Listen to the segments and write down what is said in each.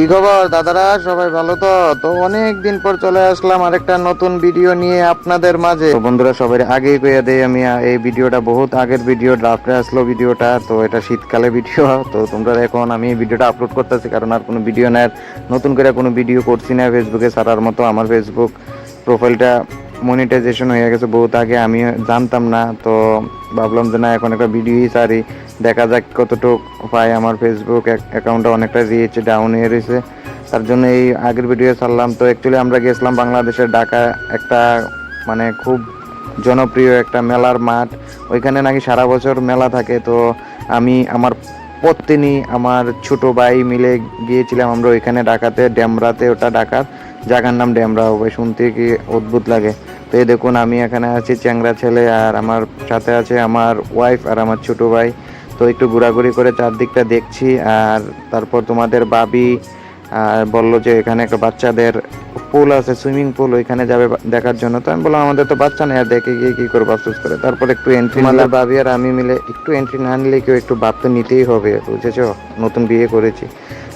কি খবর? দাদারা, সবাই ভালো তো? তো অনেক দিন পর চলে আসলাম আরেকটা নতুন ভিডিও নিয়ে আপনাদের মাঝে। তো বন্ধুরা, সবাই আগেই কইয়া দেই, আমি এই ভিডিওটা বহুত আগের ভিডিও ড্রাফটে আসলো ভিডিওটা, তো এটা শীতকালে ভিডিও। তো তোমরা এখন আমি ভিডিওটা আপলোড করতেছি, কারণ আর কোনো ভিডিও নাই নতুন করে কোনো ভিডিও করছি না ফেসবুকে ছাড়ার মতো আমার ফেসবুক প্রোফাইলটা মনিটাইজেশন হয়ে গেছে। বহুত আগে আমি জানতাম না, তো ভাবলাম যে না, এখন একটা ভিডিওই সারি দেখা যাক কতটুক পাই আমার ফেসবুক অ্যাকাউন্টটা অনেকটা রিচ ডাউন হয়ে রয়েছে। তার জন্য এই আগের ভিডিও ছাড়লাম। তো অ্যাকচুয়ালি আমরা গেছিলাম বাংলাদেশের ঢাকা, একটা মানে খুব জনপ্রিয় একটা মেলার মাঠ। ওইখানে নাকি সারা বছর মেলা থাকে। তো আমি, আমার পত্নী, আমার ছোট ভাই মিলে গিয়েছিলাম। আমরা ওইখানে ডাকাতে ড্যামরাতে ওটা ঢাকার। জায়গার নাম ড্যামরা ওই শুনতে কি অদ্ভুত লাগে। তো এই দেখুন আমি এখানে আছি চ্যাংরা ছেলে আর আমার সাথে আছে আমার ওয়াইফ আর আমার ছোট ভাই। তো একটু ঘোরাঘুরি করে চারদিকটা দেখছি আর তারপর তোমাদের বাবি আর বলল যে এখানে একটা বাচ্চাদের পুল আছে সুইমিং পুল ওইখানে যাবে দেখার জন্য। তো আমি বললাম আমাদের তো বাচ্চা নেই আর দেখে গিয়ে কি করব আফসোস করে। তারপর একটু এন্ট্রি মারলাম বাবি আর আমি মিলে একটু এন্ট্রি না নিলে কেউ একটু ভাব তো নিতেই হবে বুঝেছ? নতুন বিয়ে করেছি।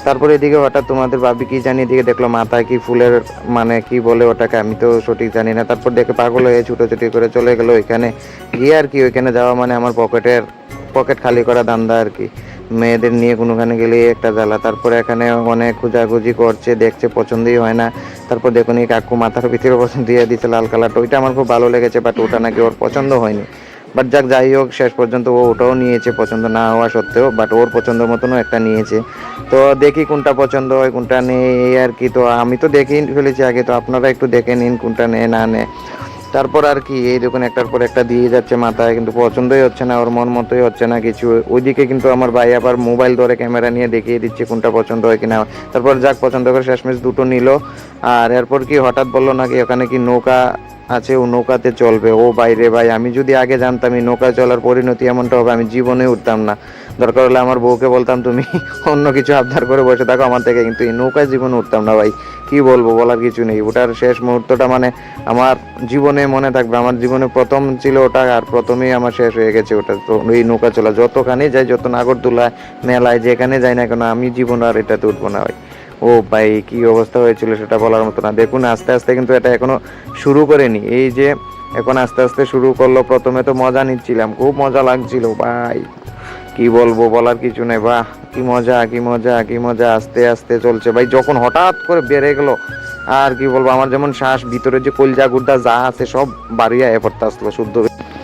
তারপরে এদিকে হঠাৎ তোমাদের ভাবি কি জানি, এদিকে দেখল মাথায় কি ফুলের মানে কি বলে ওটাকে, আমি তো সঠিক জানি না। তারপর দেখে পাগল হয়ে ছুটোছুটি করে চলে গেলো ওইখানে। গিয়ে আর কি, ওইখানে যাওয়া মানে আমার পকেটের, পকেট খালি করা দান্দা আর কি। মেয়েদের নিয়ে কোনোখানে গেলে একটা জ্বালা। তারপরে এখানে অনেক খোঁজাখুঁজি করছে, দেখছে পছন্দই হয় না। তারপর দেখুন এই কাকু মাথার ভিতরে পছন্দ দিয়ে দিচ্ছে লাল কালারটা। ওইটা আমার খুব ভালো লেগেছে বাট ওটা নাকি ওর পছন্দ হয়নি। বাট যাক, যাই হোক, শেষ পর্যন্ত ও ওটাও নিয়েছে পছন্দ না হওয়া সত্ত্বেও বাট ওর পছন্দ মতনও একটা নিয়েছে। তো দেখি কোনটা পছন্দ হয়, কোনটা নেই, এই আর কি। তো আমি তো দেখেই ফেলেছি আগে, তো আপনারা একটু দেখে নিন কোনটা নেয়, না নেয়। তারপর আর কি, এই দেখুন, একটার পর একটা দিয়ে যাচ্ছে মাথায়, কিন্তু পছন্দই হচ্ছে না, ওর মন মতোই হচ্ছে না কিছু। ওইদিকে কিন্তু আমার ভাই আবার মোবাইল ধরে ক্যামেরা নিয়ে দেখিয়ে দিচ্ছে কোনটা পছন্দ হয় কিনা। তারপর যাক, পছন্দ করে শেষমেশ দুটো নিল। আর এরপর কি হঠাৎ বলল নাকি, ওখানে কি নৌকা আছে, ও নৌকাতে চলবে। ও বাইরে ভাই, আমি যদি আগে জানতাম এই নৌকা চলার পরিণতি এমনটা হবে, আমি জীবনে উঠতাম না। দরকার হলে আমার বউকে বলতাম, তুমি অন্য কিছু আবদার করে বসে থাকো আমার থেকে। কিন্তু এই নৌকায় জীবনে উঠতাম না ভাই। কি বলব, বলার কিছু নেই। ওটার শেষ মুহূর্তটা মানে আমার জীবনে মনে থাকবে। আমার জীবনে প্রথম ছিল ওটা, আর প্রথমেই আমার শেষ হয়ে গেছে ওটা। তো এই নৌকা চলা, যতখানি যাই, যত নাগরদোলায়, মেলায়, যেখানে যাই না কেন, আমি জীবনে আর এটাতে উঠবো না ভাই। ও ভাই, কি অবস্থা হয়েছিল সেটা বলার মতো না। দেখুন, আস্তে আস্তে কিন্তু এটা এখনও শুরু করেনি। এই যে এখন আস্তে আস্তে শুরু করল, প্রথমে তো মজা নিচ্ছিলাম, খুব মজা লাগছিল, ভাই। কি বলব, বলার কিছু নেই, বাহ, কি মজা কি মজা কি মজা, আস্তে আস্তে চলছে। ভাই, যখন হঠাৎ করে বেড়ে গেলো, আর কি বলব, আমার যেমন শ্বাস, ভিতরে যে কলজা গুড্ডা যা আছে সব বাড়িয়ে এ পড়তে আসলো, শুদ্ধ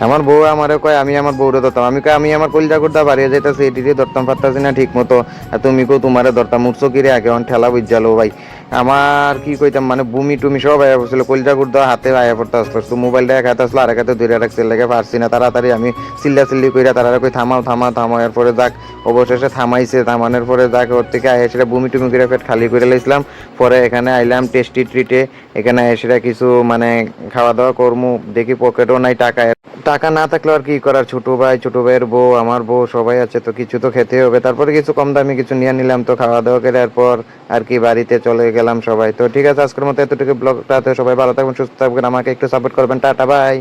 আমার বউ আমারে কয়, আমি আমার বউরে ধরতাম। আমি কয়, আমি আমার কলজা গুড্ডা বাড়িয়ে যাইতেছি এটিরে ধরতাম পারতাছি না ঠিক মতো আর তুমি কেউ তোমারে ধরতাম, উঠছো কিরে আগে অন ঠেলা বুঝালো ভাই। আমার কি কইতাম মানে বুমি টুমি সব আয়া পড়ছিল, কলজা গুড্ডা হাতে আয়া পড়তে আসলো, তো মোবাইলটা এক হাতে আসলো আর এক হাতে ধরে রাখছে, লেগে পারছি না, তাড়াতাড়ি আমি চিল্লা চিল্লি কইরা তারা কই, থামাও থামাও থামাও। এরপরে যাক, অবশেষে থামাইছে, থামানোর পরে যাক, ওর থেকে আয়া সেটা বুমি টুমি করে পেট খালি করে লাইছিলাম। পরে এখানে আইলাম, টেস্টি ট্রিটে, এখানে এসে কিছু মানে খাওয়া দাওয়া করমু, দেখি পকেটও নাই, টাকা টাকা না থাকলে আর কি করার? ছোট ভাই, ছোট ভাইয়ের বউ, আমার বউ, সবাই আছে তো কিছু তো খেতে হবে। তারপরে কিছু কম দামি কিছু নিয়ে নিলাম তো খাওয়া দাওয়া করে এরপর আর কি বাড়িতে চলে গেলাম সবাই। তো ঠিক আছে, আজকের মতো এতটুকু ব্লগটা সবাই ভালো থাকবেন, সুস্থ থাকবেন। আমাকে একটু সাপোর্ট করবেন। Tata bye